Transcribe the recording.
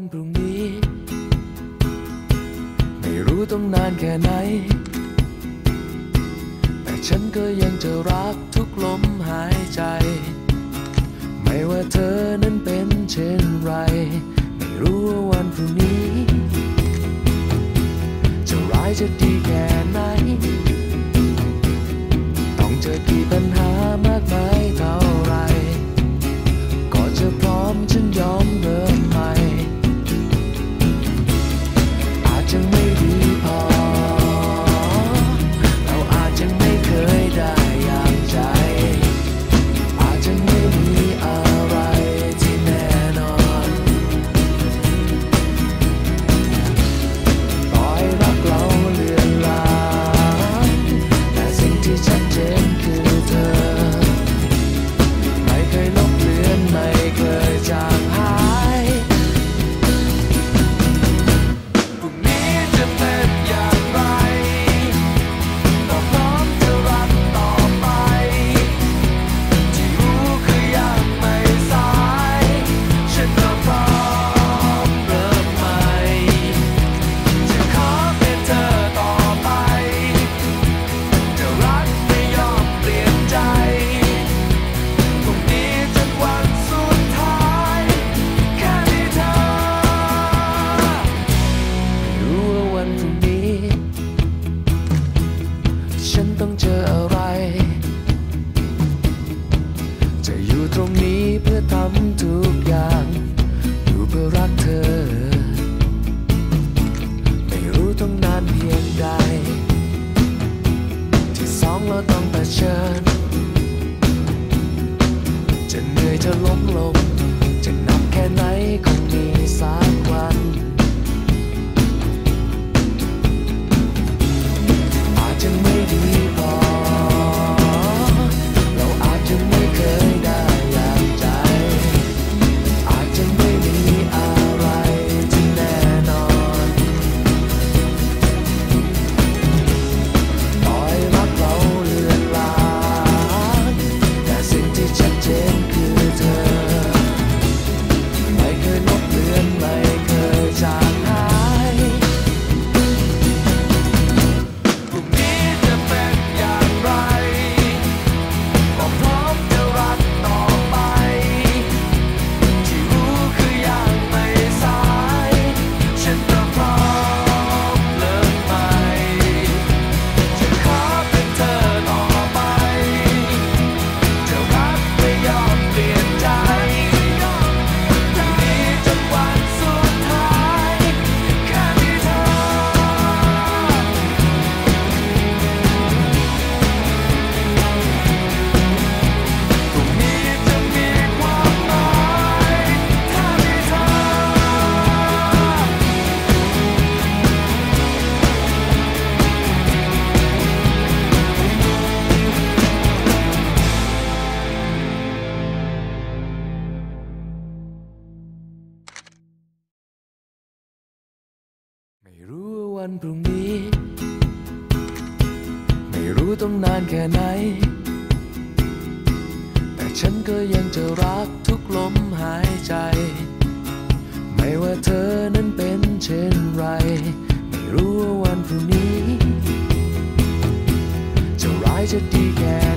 วันพรุ่งนี้ ไม่รู้ต้องนานแค่ไหน แต่ฉันก็ยังจะรักทุกลมหายใจ ไม่ว่าเธอนั้นเป็นเช่นไร ไม่รู้ว่าวันพรุ่งนี้ จะร้ายจะดีแค่ไหน ต้องเจอกี่ปัญหา รักเธอ ไม่รู้ต้องนานเพียงใด ที่สองเราต้องเผชิญ จะเหนื่อยจะล้มลง จะนับแค่ไหนก็ วันพรุ่งนี้ ไม่รู้ต้องนานแค่ไหน แต่ฉันก็ยังจะรักทุกลมหายใจ ไม่ว่าเธอนั้นเป็นเช่นไร ไม่รู้ว่าวันพรุ่งนี้ จะร้ายจะดีแค่